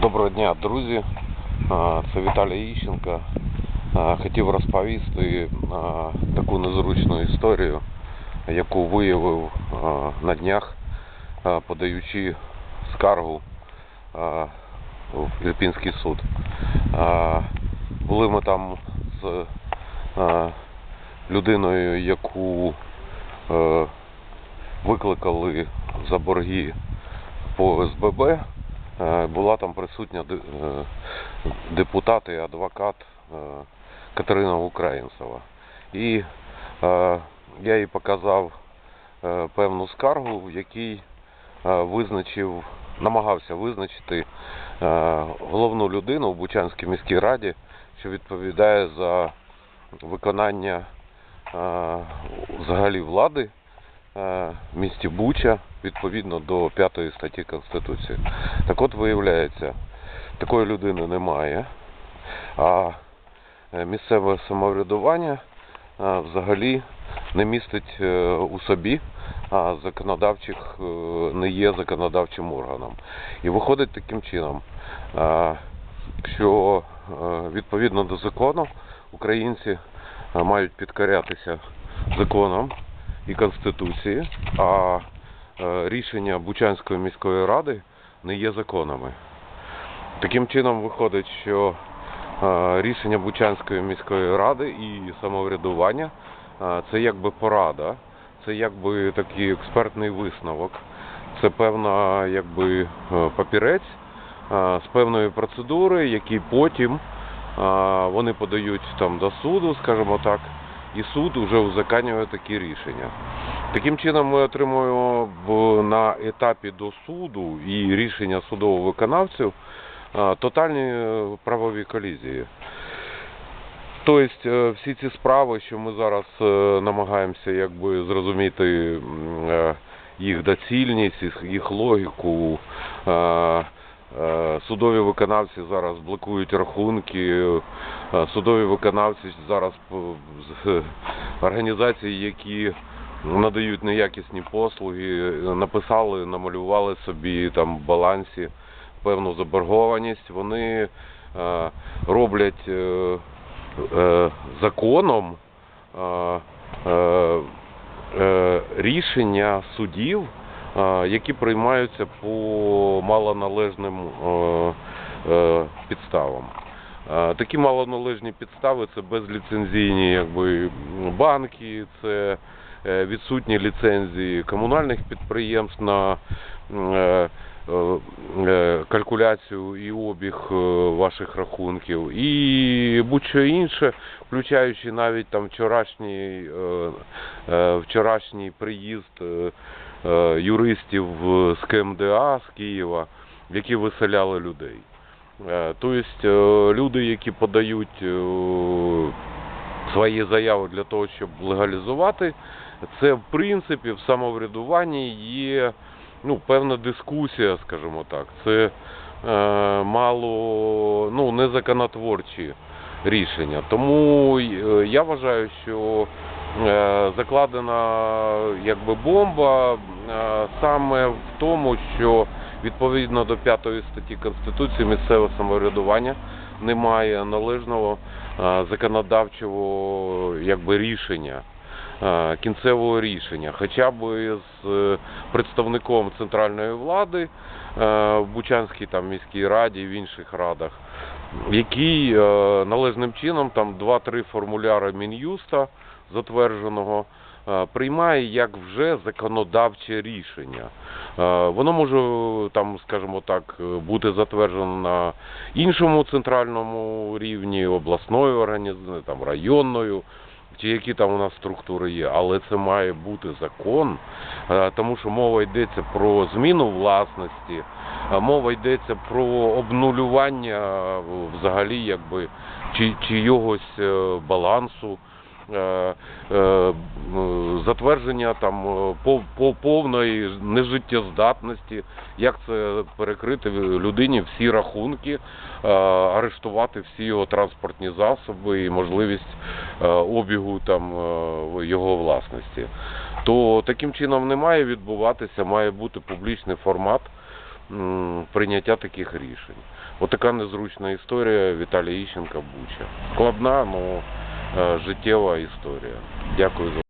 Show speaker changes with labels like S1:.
S1: Доброго дня, друзі. Це Віталій Іщенко. Хотів розповісти таку незручну історію, яку виявив на днях, подаючи скаргу в Ірпінський суд. Були ми там з людиною, яку е, викликали за борги по СББ. Е, Була там присутня е, депутат і адвокат е, Катерина Українцева. І я їй показав певну скаргу, в якій визначив, намагався визначити головну людину в Бучанській міській раді, що відповідає за виконання взагалі влади в місті Буча відповідно до 5 статті Конституції. Так от виявляється, такої людини немає, а е, місцеве самоврядування е, взагалі не містить е, у собі, а законодавчих не є законодавчим органом. І виходить таким чином, що відповідно до закону українці мають підкорятися законам і Конституції, а е, рішення Бучанської міської ради не є законами. Таким чином виходить, що е, рішення Бучанської міської ради і самоврядування е, це якби порада, це якби такий експертний висновок, це певна якби папірець з певної процедури, які потім вони подають там до суду, скажімо так, і суд вже узаконює такі рішення. Таким чином ми отримуємо на етапі до суду і рішення судових виконавців е, тотальні е, правові колізії. Тобто е, всі ці справи, що ми зараз е, намагаємося якби зрозуміти їх доцільність, їх логіку. Е, е, Судові виконавці зараз блокують рахунки, е, судові виконавці зараз організації, які надають неякісні послуги, е, написали, намалювали собі там в балансі певну заборгованість. Вони е, роблять е, е, законом е, е, е, рішення судів, е, які приймаються по малоналежним е, е, підставам. Такі малоналежні підстави це безліцензійні якби, банки, це е, відсутні ліцензії комунальних підприємств на калькуляцію і обіг ваших рахунків, і будь-що інше, включаючи навіть там вчорашній, вчорашній приїзд юристів з КМДА з Києва, які виселяли людей. Е, Тобто е, люди, які подають е, свої заяви для того, щоб легалізувати, це в принципі в самоврядуванні є ну, певна дискусія, скажімо так. Це е, мало ну, незаконотворчі рішення. Тому е, я вважаю, що е, закладена якби бомба е, саме в тому, що відповідно до 5 статті Конституції місцеве самоврядування немає належного е, законодавчого якби рішення. е, Кінцевого рішення, хоча б з е, представником центральної влади е, в Бучанській там міській раді і в інших радах, який е, належним чином там 2-3 формуляри Мін'юста затвердженого е, приймає як вже законодавче рішення. Е, Воно може там, скажімо так, бути затверджено на іншому центральному рівні, обласною організацією, там районною. Чи які там у нас структури є, але це має бути закон, е, тому що мова йдеться про зміну власності, мова йдеться про обнулювання взагалі якби чи, чийогось е, балансу, затвердження там е, пов- пов- повної нежиттєздатності, як це перекрити людині всі рахунки, е, арештувати всі його транспортні засоби і можливість е, обігу там е, його власності. То таким чином не має відбуватися, має бути публічний формат прийняття таких рішень. От незручна історія Віталія Іщенка Буча. Складна, але життєва історія. Дякую за